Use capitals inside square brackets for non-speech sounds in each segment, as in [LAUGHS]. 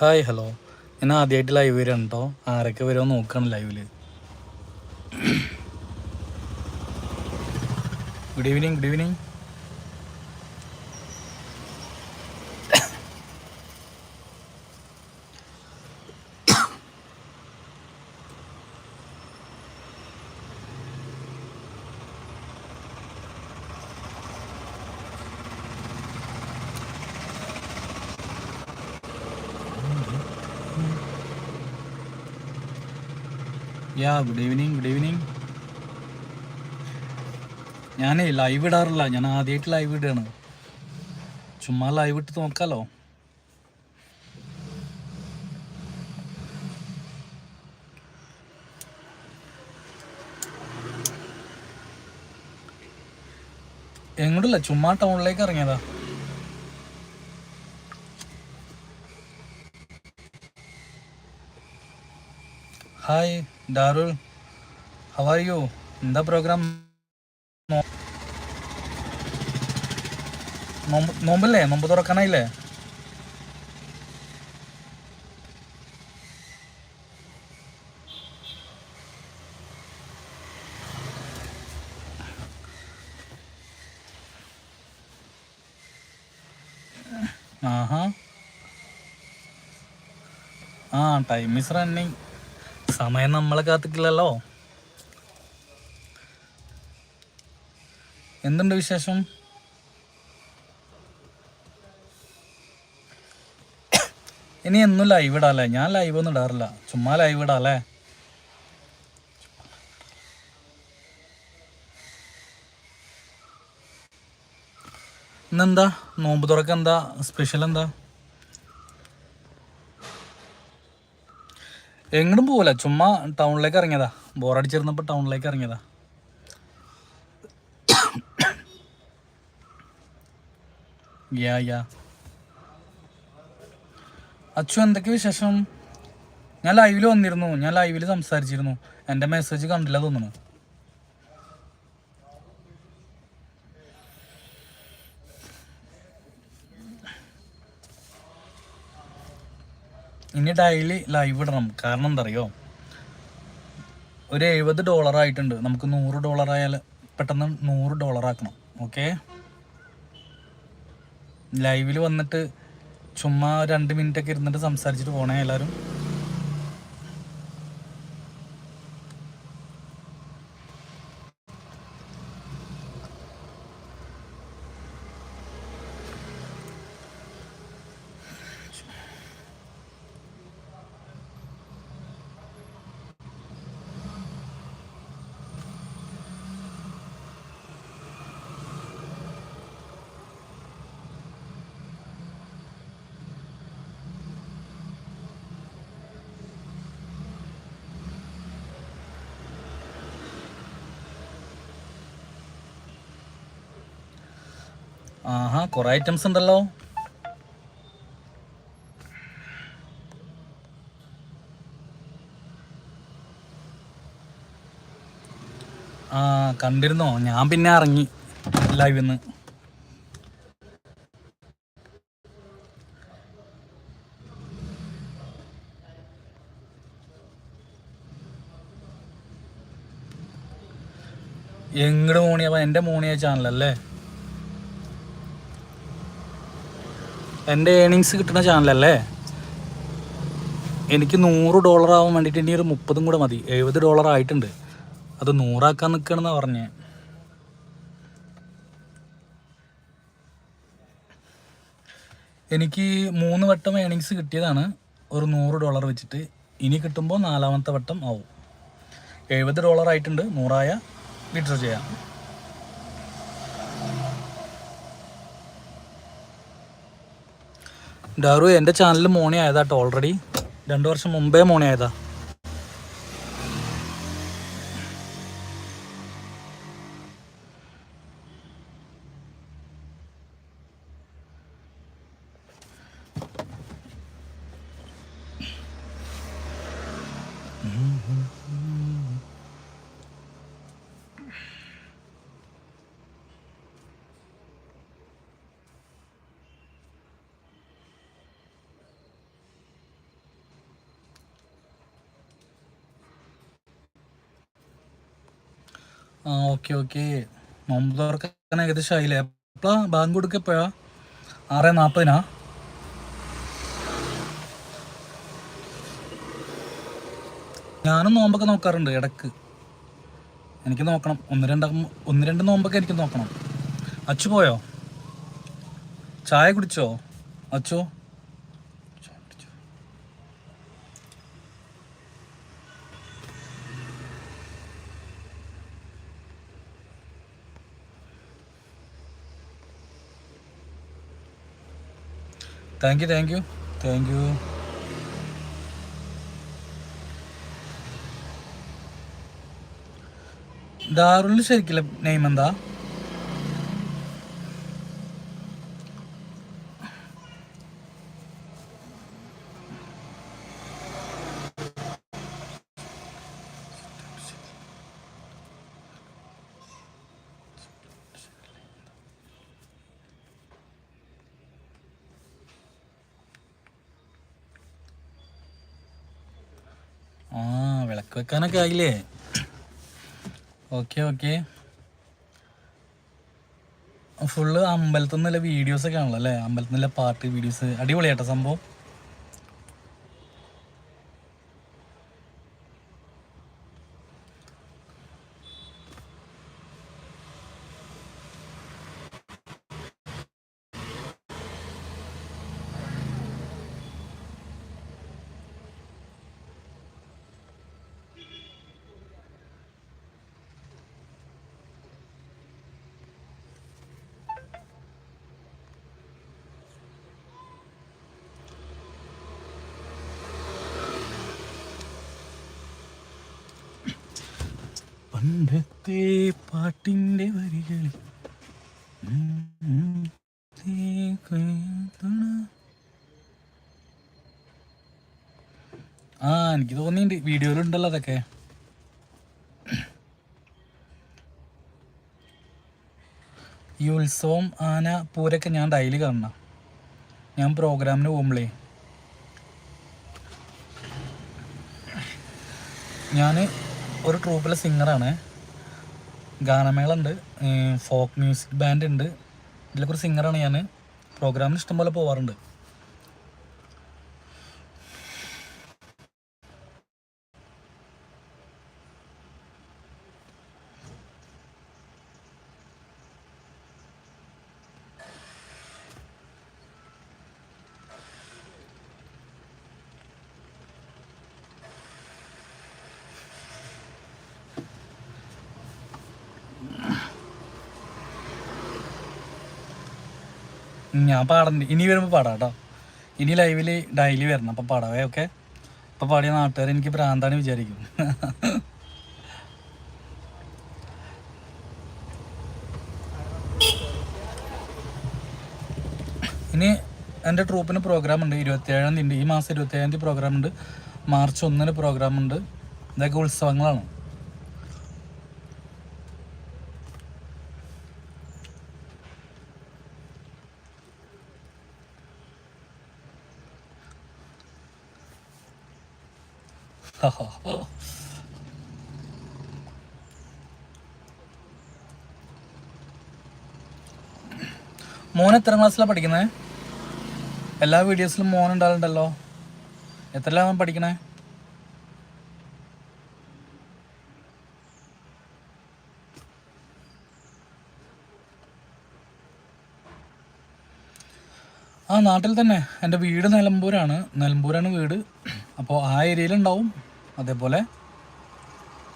Hi hello ഞാൻ ആദ്യമായിട്ട് live വരാണ് കേട്ടോ ആരൊക്കെ വരുമോ നോക്കണം ലൈവിൽ good evening good evening yeah good evening good evening ഞാനേ ലൈവ് ഇടാറില്ല. ഞാൻ ആദ്യമായിട്ട് ലൈവ് ഇടുകയാണ് ചുമ്മാ ലൈവ് ഇട്ട് നോക്കാലോ? എങ്ങോട്ടില്ല? ചുമ്മാ ടൗണിലേക്ക് ഇറങ്ങിയതാ. Hi Darul how are you എന്താ പ്രോഗ്രാം നോമ്പ് നോമ്പല്ലേ നോമ്പ് തുറക്കാനായില്ലേ ആഹാ ആ ടൈം ഇസ് റണ്ണിങ് സമയം നമ്മളെ കാത്തിക്കില്ലല്ലോ. എന്തുണ്ട് വിശേഷം? ഇനി എന്നും ലൈവ് ഇടാല്ലേ? ഞാൻ ലൈവ് ഒന്നും ഇടാറില്ല. ചുമ്മാ ലൈവ് ഇടാല്ലേ? ഇന്നെന്താ? നോമ്പ് തുറക്കെന്താ? സ്പെഷ്യൽ എന്താ? എങ്ങോട്ടും പോവില്ല ചുമ്മാ ടൗണിലേക്ക് ഇറങ്ങിയതാ. ബോറടിച്ചിരുന്നപ്പോൾ ടൗണിലേക്ക് ഇറങ്ങിയതാ. യാ യാ അച്ചു എന്തൊക്കെ വിശേഷം? ഞാൻ ലൈവിൽ വന്നിരുന്നു. ഞാൻ ലൈവിൽ സംസാരിച്ചിരുന്നു. എന്റെ മെസ്സേജ് കണ്ടില്ല തോന്നുന്നു. ഇനി ഡെയിലി ലൈവ് ഇടണം. കാരണം എന്താ അറിയോ ഒരു എഴുപത് ഡോളർ ആയിട്ടുണ്ട്. നമുക്ക് നൂറ് ഡോളർ ആയാൽ പെട്ടെന്ന് നൂറ് ഡോളർ ആക്കണം. ഓക്കെ ലൈവിൽ വന്നിട്ട് ചുമ്മാ രണ്ട് മിനിറ്റ് ഒക്കെ ഇരുന്നിട്ട് സംസാരിച്ചിട്ട് പോണേ എല്ലാവരും ആഹാ കുറെ ഐറ്റംസ് ഉണ്ടല്ലോ. ആ കണ്ടിരുന്നോ? ഞാൻ പിന്നെ ഇറങ്ങി ലൈവിൽ നിന്ന് എങ്ങോട്ട് മോണിയാ? എന്റെ മോണിയ ചാനലല്ലേ എന്റെ ഏണിങ്സ് കിട്ടുന്ന ചാനലല്ലേ എനിക്ക് നൂറ് ഡോളർ ആവാൻ വേണ്ടിയിട്ട് ഇനി ഒരു മുപ്പതും കൂടെ മതി. എഴുപത് ഡോളർ ആയിട്ടുണ്ട്. അത് നൂറാക്കാൻ നിൽക്കണമെന്നാണ് പറഞ്ഞേ. എനിക്ക് മൂന്ന് വട്ടം ഏണിങ്സ് കിട്ടിയതാണ്. ഒരു നൂറ് ഡോളർ വെച്ചിട്ട് ഇനി കിട്ടുമ്പോൾ നാലാമത്തെ വട്ടം ആവും. എഴുപത് ഡോളർ ആയിട്ടുണ്ട്. നൂറായ വിഡ്രോ ചെയ്യാം. ഡാറു എന്റെ ചാനൽ മോണി ആയതാട്ടോ ഓൾറെഡി രണ്ട് വർഷം മുമ്പേ മോണി ആയതാ. ആ ഓക്കെ ഓക്കെ. നോമ്പ് തുറക്കാൻ ഏകദേശം ആയില്ലേ? എപ്പോഴാ ബാങ്ക് കൊടുക്ക എപ്പോഴാ? ആറ് നാൽപ്പതിനാ ഞാനും നോമ്പൊക്കെ നോക്കാറുണ്ട് ഇടയ്ക്ക്. എനിക്ക് നോക്കണം. ഒന്ന് രണ്ട് ഒന്ന് രണ്ട് നോമ്പൊക്കെ എനിക്ക് നോക്കണം. അച്ചു പോയോ? ചായ കുടിച്ചോ? Achu? Thank you thank you thank you. Darul ശരിക്കില്ല name എന്താ ആ വിളക്ക് വെക്കാനൊക്കെ ആയില്ലേ? ഓക്കെ ഓക്കെ ഫുള്ള് അമ്പലത്തിൽ നിന്നുള്ള വീഡിയോസ് ഒക്കെ ആണല്ലോ അല്ലേ? അമ്പലത്തിൽ നിന്നുള്ള പാട്ട് വീഡിയോസ് അടിപൊളിയാട്ടോ സംഭവം. പണ്ടത്തെ പാട്ടിന്റെ വരികളിൽ ആ എനിക്ക് തോന്നിയിട്ടുണ്ട് വീഡിയോയിലുണ്ടല്ലോ അതൊക്കെ. ഈ ഉത്സവം ആന പൂരൊക്കെ ഞാൻ ഡെയിലി കാണണം. ഞാൻ പ്രോഗ്രാമിന് പോകുമ്പോഴേ ഞാൻ ഒരു ട്രൂപ്പിലെ സിംഗറാണ്. ഗാനമേള ഉണ്ട് ഫോക്ക് മ്യൂസിക് ബാൻഡ് ഉണ്ട് ഇതിലൊക്കെ ഒരു സിംഗറാണ് ഞാൻ പ്രോഗ്രാമിന് ഇഷ്ടംപോലെ പോവാറുണ്ട്. ഞാൻ പാടണ്ട്. ഇനി വരുമ്പോൾ പാടാം കേട്ടോ ഇനി ലൈവിൽ ഡെയിലി വരണം. അപ്പം പാടാവേ ഓക്കെ അപ്പം പാടിയ നാട്ടുകാർ എനിക്ക് ഭ്രാന്താണ് വിചാരിക്കും. [LAUGHS] ഇനി എന്റെ ട്രൂപ്പിന് പ്രോഗ്രാം ഉണ്ട്. ഇരുപത്തിയേഴാം തീയതി ഈ മാസം ഇരുപത്തിയേഴാം തീയതി പ്രോഗ്രാം ഉണ്ട്. മാർച്ച് ഒന്നിന് പ്രോഗ്രാം ഉണ്ട്. ഇതൊക്കെ ഉത്സവങ്ങളാണ്. [LAUGHS] മോൻ എത്ര ക്ലാസ്സിലാണ് പഠിക്കുന്നത് എല്ലാ വീഡിയോസിലും മോൻ ഉണ്ടാകുന്നുണ്ടല്ലോ എത്രയിലാണ് പഠിക്കണേ? ആ നാട്ടിൽ തന്നെ. എന്റെ വീട് നിലമ്പൂരാണ്. നിലമ്പൂരാണ് വീട്. അപ്പോൾ ആ ഏരിയയിലുണ്ടാവും. അതേപോലെ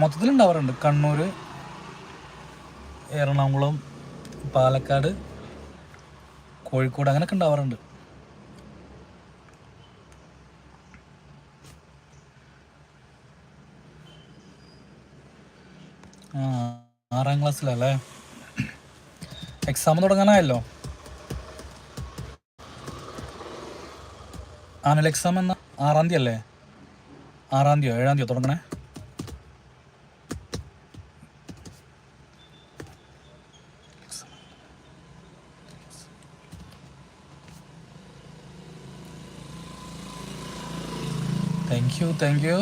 മൊത്തത്തിലുണ്ടാവാറുണ്ട്. കണ്ണൂർ എറണാകുളം പാലക്കാട് കോഴിക്കോട് അങ്ങനെയൊക്കെ ഉണ്ടാവാറുണ്ട്. ആറാം ക്ലാസ്സിലല്ലേ? എക്സാം തുടങ്ങാനായല്ലോ. ആനുവൽ എക്സാം എന്ന ആറാം തീയതി അല്ലേ? ആറാം തീയതിയോ ഏഴാം തീയതിയോ തുടങ്ങണേ താങ്ക് യു താങ്ക് യു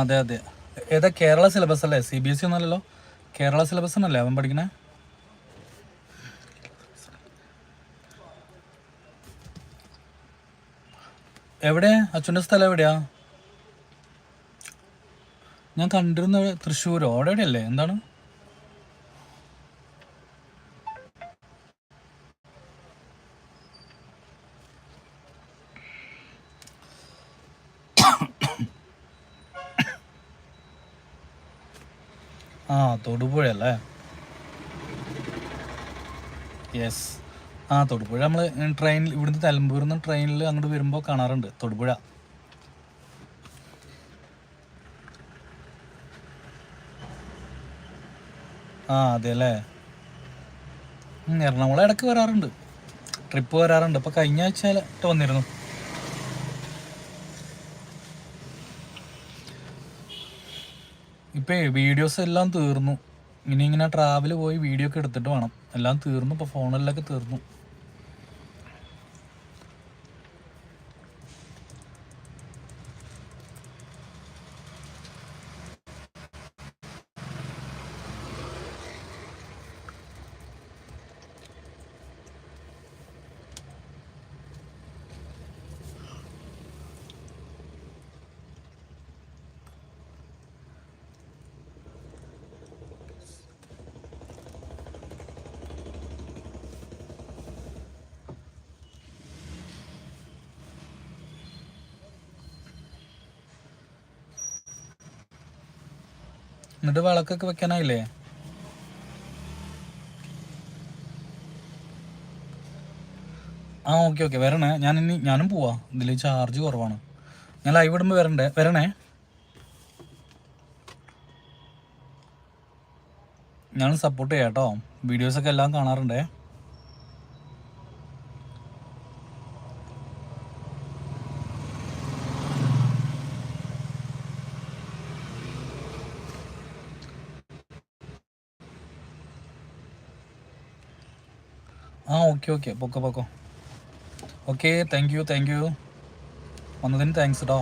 അതെ അതെ. ഏതാ കേരള സിലബസ് അല്ലേ? സി ബി എസ് സി ഒന്നല്ലല്ലോ കേരള സിലബസ് എന്നല്ലേ അവൻ പഠിക്കണേ? എവിടെ? അച്ഛന്റെ സ്ഥലം എവിടെയാ? ഞാൻ കണ്ടിരുന്ന തൃശ്ശൂരോ? അവിടെ എവിടെയല്ലേ? എന്താണ്? ആ തൊടുപുഴ അല്ലേ യെസ് ആ തൊടുപുഴ നമ്മൾ ട്രെയിനിൽ ഇവിടുന്ന് തലമ്പൂരിൽ നിന്ന് ട്രെയിനിൽ അങ്ങോട്ട് വരുമ്പോൾ കാണാറുണ്ട് തൊടുപുഴ. ആ അതെ അല്ലേ എറണാകുളം ഇടയ്ക്ക് വരാറുണ്ട്. ട്രിപ്പ് വരാറുണ്ട്. ഇപ്പം കഴിഞ്ഞ ആഴ്ച വന്നിരുന്നു. ഇപ്പേ വീഡിയോസ് എല്ലാം തീർന്നു. ഇനി ഇങ്ങനെ ട്രാവൽ പോയി വീഡിയോ ഒക്കെ എടുത്തിട്ട് വേണം. എല്ലാം തീർന്നു. ഇപ്പോൾ ഫോണിലൊക്കെ തീർന്നു. എന്നിട്ട് വിളക്കൊക്കെ വെക്കാനായില്ലേ? ആ ഓക്കെ ഓക്കെ. വരണേ. ഞാൻ ഇനി ഞാനും പോവാ. ഇതിൽ ചാർജ് കുറവാണ്. ഞാൻ ലൈവ് ഇടുമ്പോൾ വരണ്ടേ? വരണേ? ഞാൻ സപ്പോർട്ട് ചെയ്യാം കേട്ടോ വീഡിയോസൊക്കെ എല്ലാം കാണാറുണ്ടേ? ആ ഓക്കെ ഓക്കെ പൊക്കോ പൊക്കോ. Okay thank you thank you വന്നതിന് താങ്ക്സ് കേട്ടോ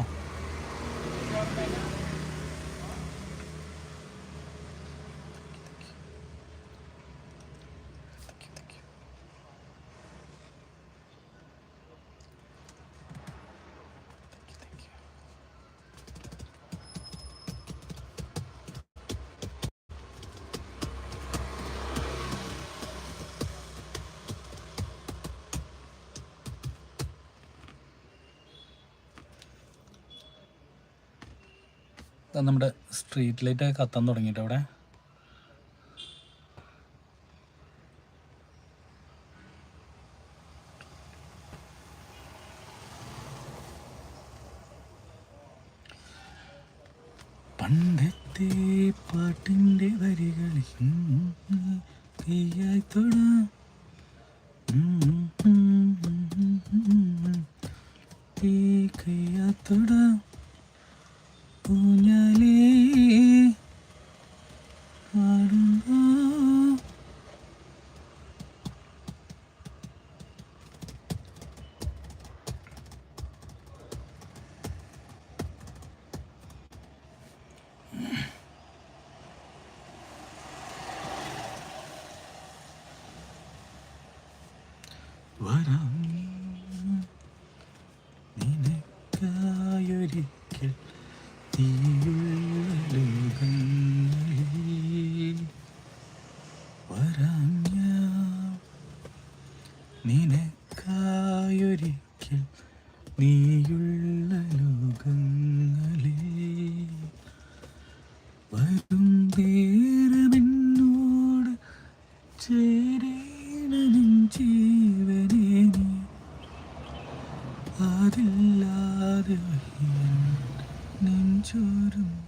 നമ്മുടെ സ്ട്രീറ്റ് ലൈറ്റ് കത്താൻ തുടങ്ങിയിട്ട് അവിടെ? What up? 내가 희한 남처럼